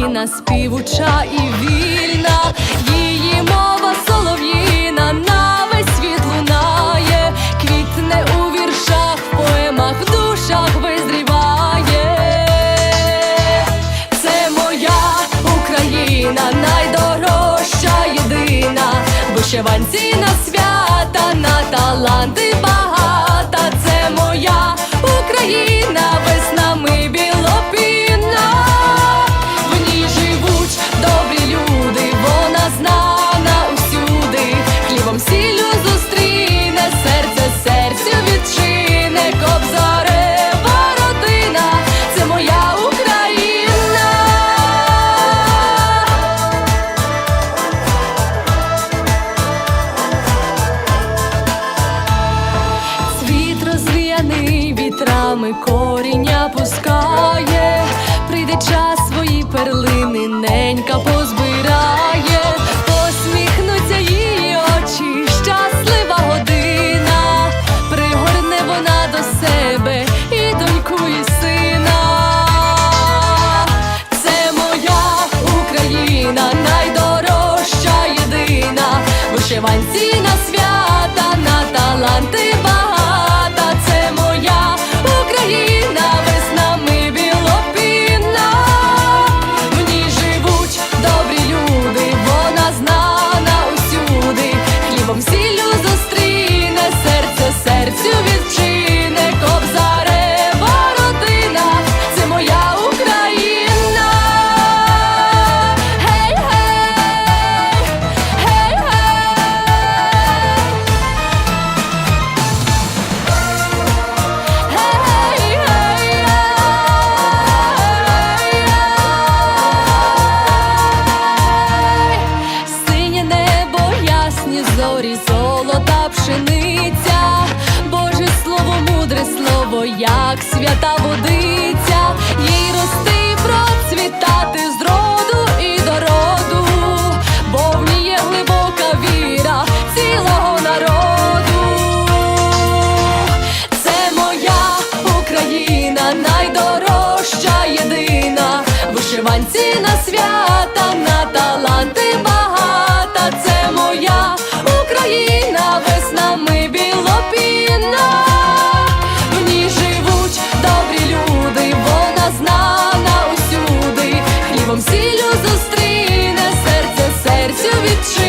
творча і вільна, її мова солов'їна на весь світ лунає, квітне у віршах, поемах, в душах визріває. Це моя Україна, найдорожча єдина, вишиванці на свята, на таланти багата. Це моя Україна, вітрами коріння пускає, прийде час свої перлини, ненька позбирає, посміхнуться її очі, щаслива година, пригорне вона до себе і доньку, і сина. Це моя Україна, найдорожча єдина, вишиванці як свята водиця. to be true.